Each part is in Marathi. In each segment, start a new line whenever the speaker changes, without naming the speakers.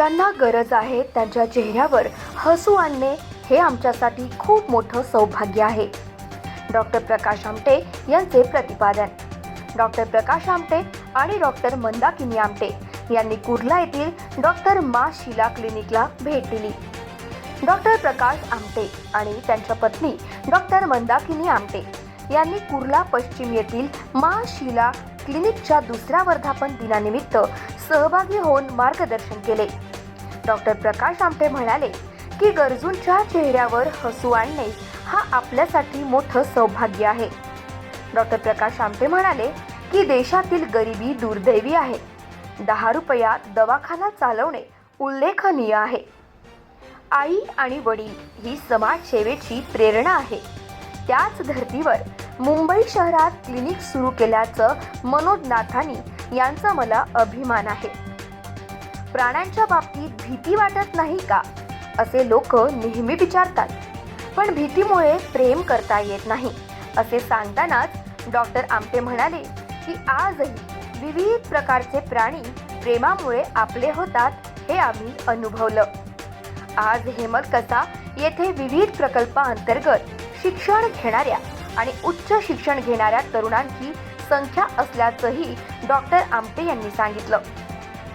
ज्यांना गरज आहे त्यांच्या चेहऱ्यावर हसू आणणे हे आमच्यासाठी खूप मोठं सौभाग्य आहे. डॉक्टर प्रकाश आमटे यांचे प्रतिपादन. डॉक्टर प्रकाश आमटे आणि डॉक्टर मंदाकिनी आमटे यांनी कुर्ला येथील डॉक्टर मा शिला क्लिनिकला भेट दिली. डॉक्टर प्रकाश आमटे आणि त्यांच्या पत्नी डॉक्टर मंदाकिनी आमटे यांनी कुर्ला पश्चिम येथील मा शिला क्लिनिकच्या दुसऱ्या वर्धापन दिनानिमित्त सहभागी होऊन मार्गदर्शन केले. डॉक्टर प्रकाश आमटे म्हणाले की गरजूंच्या चेहऱ्यावर हसू आणणे हा आपल्यासाठी मोठं सौभाग्य आहे. डॉक्टर प्रकाश आमटे म्हणाले की देशातील गरिबी दुर्दैवी आहे. दहा रुपयात दवाखाना चालवणे उल्लेखनीय आहे. आई आणि वडील ही समाजसेवेची प्रेरणा आहे. त्याच धर्तीवर मुंबई शहरात क्लिनिक सुरू केल्याचं मनोज नाथानी यांचा मला अभिमान आहे. प्राण्यांच्या बाबतीत भीती वाटत नाही का? असे लोक नेहमी विचारतात. पण भीतीमुळे प्रेम करता येत नाही असे सांगतानाच डॉक्टर आमटे म्हणाले की आजही विविध प्रकारचे प्राणी प्रेमामुळे आपले होतात हे आम्ही अनुभवलं. आज हेमलकसा येथे विविध प्रकल्पांतर्गत शिक्षण घेणाऱ्या आणि उच्च शिक्षण घेणाऱ्या तरुणांची संख्या असल्याचंही डॉक्टर आमटे यांनी सांगितलं.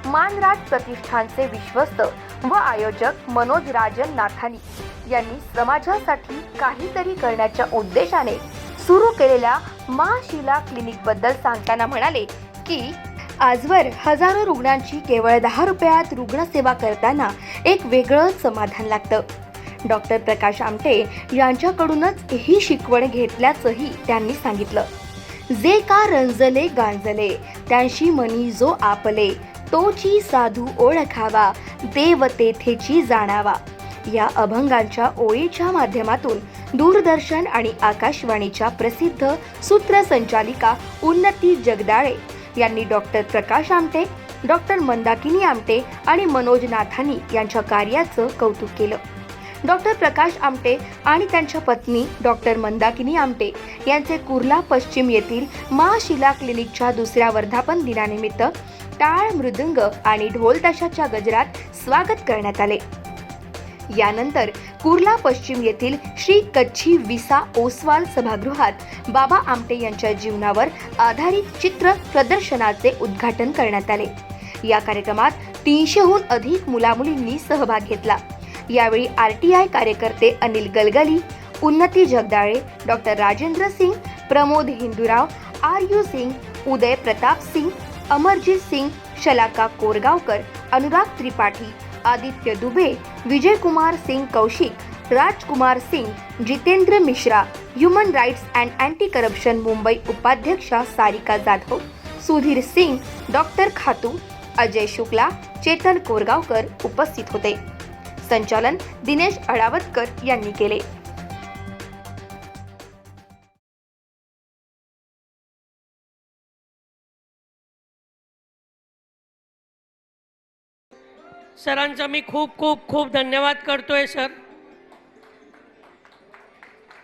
मानराज प्रतिष्ठानचे विश्वस्त व आयोजक मनोज राजन नाथानी यांनी समाजासाठी काहीतरी करण्याच्या उद्देशाने सुरू केलेल्या मा शिला क्लिनिकबद्दल सांगताना म्हणाले की आजवर हजारो रुग्णांची केवळ दहा रुपयात रुग्णसेवा करताना एक वेगळंच समाधान लागतं. डॉक्टर प्रकाश आमटे यांच्याकडूनच ही शिकवण घेतल्याचंही त्यांनी सांगितलं. जे का रंजले गांजले त्यांशी मनी जो आपले तोची साधू ओळखावा देव तेथेची जाणावा. या अभंगांच्या ओळीच्या माध्यमातून दूरदर्शन आणि आकाशवाणीच्या प्रसिद्ध सूत्रसंचालिका उन्नती जगदाळे यांनी डॉक्टर प्रकाश आमटे डॉक्टर मंदाकिनी आमटे आणि मनोज नाथानी यांच्या कार्याचं कौतुक केलं. डॉक्टर प्रकाश आमटे आणि त्यांच्या पत्नी डॉक्टर मंदाकिनी आमटे यांचे कुर्ला पश्चिम येथील मा शिला क्लिनिकच्या दुसऱ्या वर्धापन दिनानिमित्त टाळ मृदुंग आणि ढोल ताशाच्या गजरात स्वागत करण्यात आले. यानंतर कुर्ला पश्चिम येथील श्री कच्छी विसा ओसवाल सभागृहात बाबा आमटे यांच्या जीवनावर आधारित चित्र प्रदर्शनाचे उद्घाटन करण्यात आले. या कार्यक्रमात तीनशेहून अधिक मुलामुलींनी सहभाग घेतला. यावेळी आर टी आय कार्यकर्ते Anil Galgali Unnati Jagdale doctor Rajendra Singh Pramod Hindurao R U Singh Uday Pratap Singh Amarjeet Singh Shalaka Korgaonkar Anurag Tripathi Aditya Dubey Vijaykumar Singh Kaushik Rajkumar Singh Jitendra Mishra human rights and anti corruption Mumbai उपाध्यक्षा सारिका जाधव सुधीर सिंग डॉक्टर खातू अजय शुक्ला चेतन कोरगावकर उपस्थित होते. संचालन दिनेश अडावतकर यांनी केले.
सरांचा मी खूप खूप खूप धन्यवाद करतोय सर.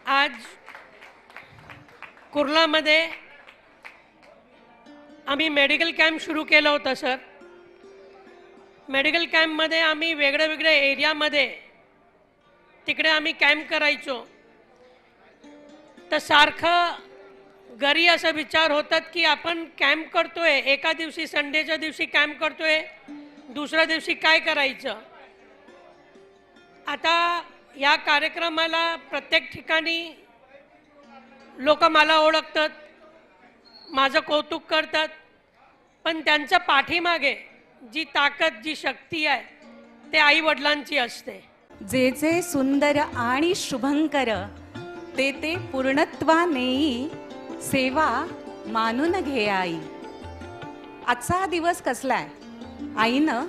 आज कुर्लामध्ये आम्ही मेडिकल कॅम्प सुरू केलं होतं सर. मेडिकल कॅम्पमध्ये आम्ही वेगळ्या वेगळ्या एरियामध्ये तिकडे आम्ही कॅम्प करायचो. तर सारखं घरी असं विचार होतात की आपण कॅम्प करतोय एका दिवशी संडेच्या दिवशी कॅम्प करतोय. दुसऱ्या दिवशी काय करायचं? आता या कार्यक्रमाला प्रत्येक ठिकाणी लोक मला ओळखतात माझं कौतुक करतात पण त्यांच्या पाठीमागे जी ताकद जी शक्ती आहे ते आई वडिलांची असते.
जे जे सुंदर आणि शुभंकर ते ते पूर्णत्वा नेई सेवा मानून घे आई. आजचा हा दिवस कसला आहे? आईनं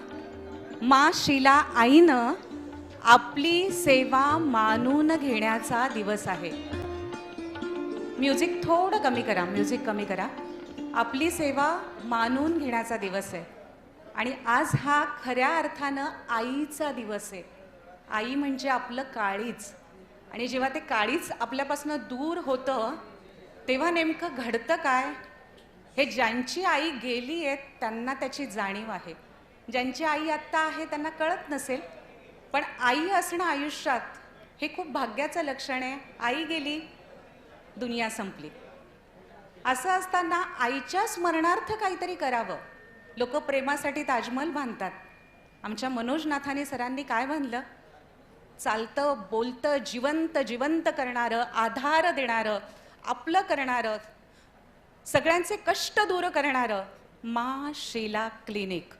मा शिला आईनं आपली सेवा मानून घेण्याचा दिवस आहे. म्युझिक थोडं कमी करा म्युझिक कमी करा. आपली सेवा मानून घेण्याचा दिवस आहे. आणि आज हा खऱ्या अर्थानं आईचा दिवस आहे. आई म्हणजे आपलं काळीच. आणि जेव्हा ते काळीच आपल्यापासून दूर होतं तेव्हा नेमकं घडतं काय? हे ज्यांची आई गेली आहे त्यांना त्याची जाणीव आहे. ज्यांची आई आत्ता आहे त्यांना कळत नसेल पण आई असणं आयुष्यात हे खूप भाग्याचं लक्षण आहे. आई गेली दुनिया संपली. असं असताना आईच्या स्मरणार्थ काहीतरी करावं. लोक प्रेमासाठी ताजमहल बांधतात. आमच्या मनोजनाथाने सरांनी काय बांधलं चालतं बोलतं जिवंत जिवंत करणारं आधार देणारं आपलं करणारं सगळ्यांचे कष्ट दूर करणारं मा शेला क्लिनिक.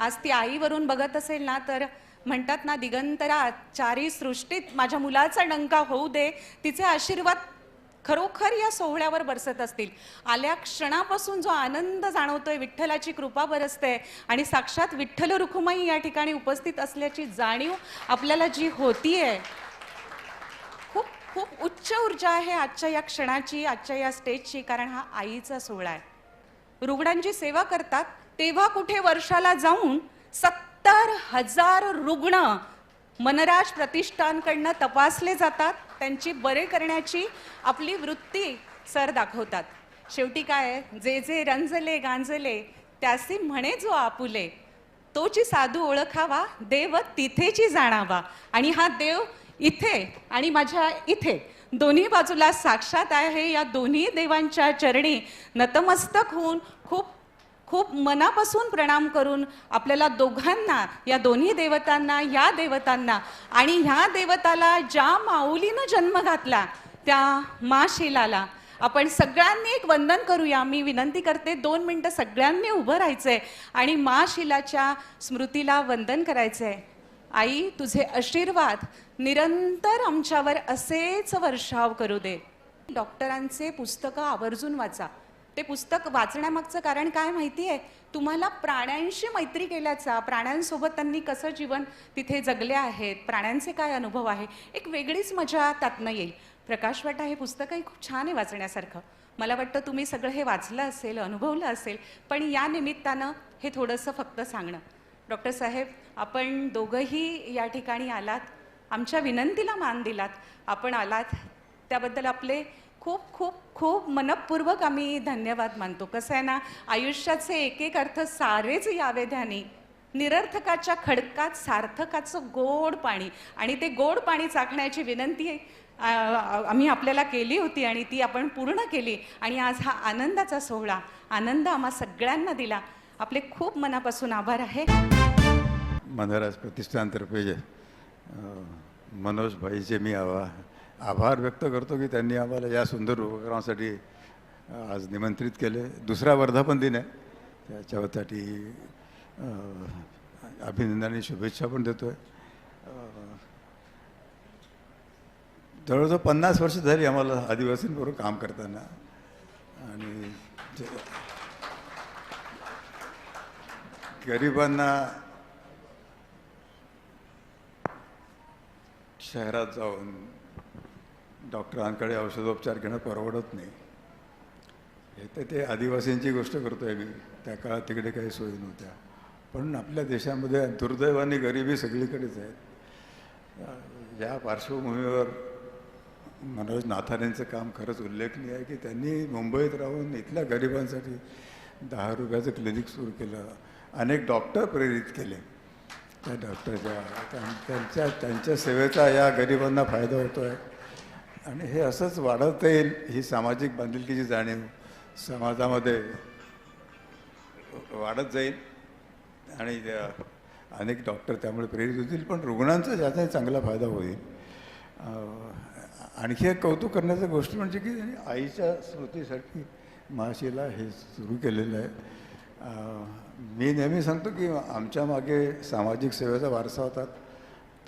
आज ती आईवरून बघत असेल ना तर म्हणतात ना दिगंतरा चारी सृष्टीत माझ्या मुलाचा डंका होऊ दे. तिचे आशीर्वाद खरोखर या सोहळ्यावर बरसत असतील. आल्या क्षणापासून जो आनंद जाणवतोय विठ्ठलाची कृपा बरसते. आणि साक्षात विठ्ठल रुखुमाई या ठिकाणी उपस्थित असल्याची जाणीव आपल्याला जी होतीये खूप खूप उच्च ऊर्जा आहे आजच्या या क्षणाची आजच्या या स्टेजची कारण हा आईचा सोहळा आहे. रुग्णांची सेवा करतात तेव्हा कुठे वर्षाला जाऊन सत्तर हजार रुग्ण मनराज प्रतिष्ठानकडनं तपासले जातात त्यांची बरे करण्याची आपली वृत्ती सर दाखवतात. शेवटी काय जे जे रंजले गांजले त्यासी म्हणे जो आपुले तोची साधू ओळखावा देव तिथेची जाणावा. आणि हा देव इथे आणि माझ्या इथे दोन्ही बाजूला साक्षात आहे या दोन्ही देवांच्या चरणी नतमस्तक होऊन खूप खूप मनापासून प्रणाम करून आपल्याला दोघांना या दोन्ही देवतांना या देवतांना आणि ह्या देवताला ज्या माऊलीनं जन्म घातला त्या मा शिलाला आपण सगळ्यांनी एक वंदन करूया. मी विनंती करते दोन मिनटं सगळ्यांनी उभं राहायचंय आणि मा शिलाच्या स्मृतीला वंदन करायचंय. आई तुझे आशीर्वाद निरंतर आमच्यावर असेच वर्षाव करू दे. डॉक्टरांचे पुस्तकं आवर्जून वाचा. ते पुस्तक वाचण्यामागचं कारण काय माहिती आहे? तुम्हाला प्राण्यांशी मैत्री केल्याचा प्राण्यांसोबत त्यांनी कसं जीवन तिथे जगले आहेत प्राण्यांचे काय अनुभव आहे एक वेगळीच मजा त्यातनं येईल. प्रकाश वाटा हे पुस्तकही खूप छान आहे वाचण्यासारखं. मला वाटतं तुम्ही सगळं हे वाचलं असेल अनुभवलं असेल पण या निमित्तानं हे थोडंसं फक्त सांगणं. डॉक्टर साहेब आपण दोघंही या ठिकाणी आलात आमच्या विनंतीला मान दिलात. आपण आलात त्याबद्दल आपले खूप खूप खूप मनपूर्वक आम्ही धन्यवाद मानतो. कसं आहे ना आयुष्याचे एक एक अर्थ सारेच यावे ध्यानी. निरर्थकाच्या खडकात सार्थकाचं गोड पाणी आणि ते गोड पाणी चाकण्याची विनंती आम्ही आपल्याला केली होती आणि ती आपण पूर्ण केली. आणि आज हा आनंदाचा सोहळा आनंद आम्हा सगळ्यांना दिला. आपले खूप मनापासून आभार आहे.
मनोराज प्रतिष्ठानतर्फे मनोज भाईचे मी आवा आभार व्यक्त करतो की त्यांनी आम्हाला या सुंदर उपक्रमासाठी आज निमंत्रित केले. दुसरा वर्धापन दिन आहे. त्याच्यासाठी अभिनंदन आणि शुभेच्छा पण देतो आहे जवळजवळ पन्नास वर्ष झाली आम्हाला आदिवासींबरोबर काम करताना. आणि गरिबांना शहरात जाऊन डॉक्टरांकडे औषधोपचार घेणं परवडत नाही. हे तर ते आदिवासींची गोष्ट करतो आहे मी. त्या काळात तिकडे काही सोयी नव्हत्या. पण आपल्या देशामध्ये दुर्दैवाने गरिबी सगळीकडेच आहेत. या पार्श्वभूमीवर मनोज नाथारेंचं काम खरंच उल्लेखनीय आहे की त्यांनी मुंबईत राहून इथल्या गरिबांसाठी दहा रुपयाचं क्लिनिक सुरू केलं. अनेक डॉक्टर प्रेरित केले. त्या डॉक्टरच्या त्यां- त्यांच्या त्यांच्या सेवेचा या गरिबांना फायदा होतो आहे आणि हे असंच वाढवता येईल ही सामाजिक बांधिलकीची जाणीव समाजामध्ये वाढत जाईल. आणि अनेक डॉक्टर त्यामुळे प्रेरित होतील पण रुग्णांचा ज्याचा चांगला फायदा होईल. आणखी एक कौतुक करण्याची गोष्ट म्हणजे की त्यांनी आईच्या स्मृतीसाठी महाशीला हे सुरू केलेलं आहे. मी नेहमी सांगतो की आमच्या मागे सामाजिक सेवेचा वारसा होता.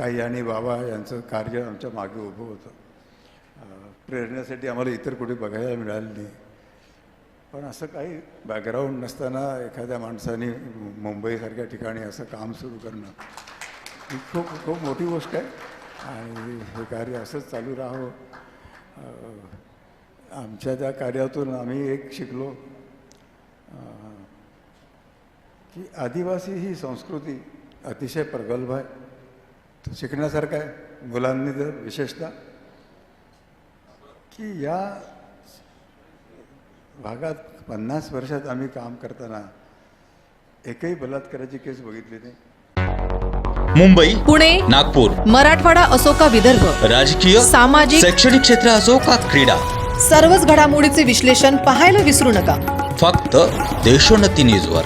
ताई आणि बाबा यांचं कार्य आमच्या मागे उभं होतं. प्रेरण्यासाठी आम्हाला इतर कुठे बघायला मिळालं नाही. पण असं काही बॅकग्राऊंड नसताना एखाद्या माणसाने मुंबईसारख्या ठिकाणी असं काम सुरू करणं ही खूप खूप मोठी गोष्ट आहे. आणि हे कार्य असंच चालू राहावं. आमच्या त्या कार्यातून आम्ही एक शिकलो की आदिवासी ही संस्कृती अतिशय प्रगल्भ आहे. शिकण्यासारखं आहे. मुलांनी तर विशेषतः की या भागात पन्नास वर्षात आम्ही काम करताना एकही बलात्काराची केस बघितली नाही.
मुंबई
पुणे
नागपूर
मराठवाडा असो का विदर्भ
राजकीय
सामाजिक
शैक्षणिक क्षेत्र असो का क्रीडा
सर्वच घडामोडीचे विश्लेषण पाहायला विसरू नका.
फक्त देशोन्नती न्यूजवर.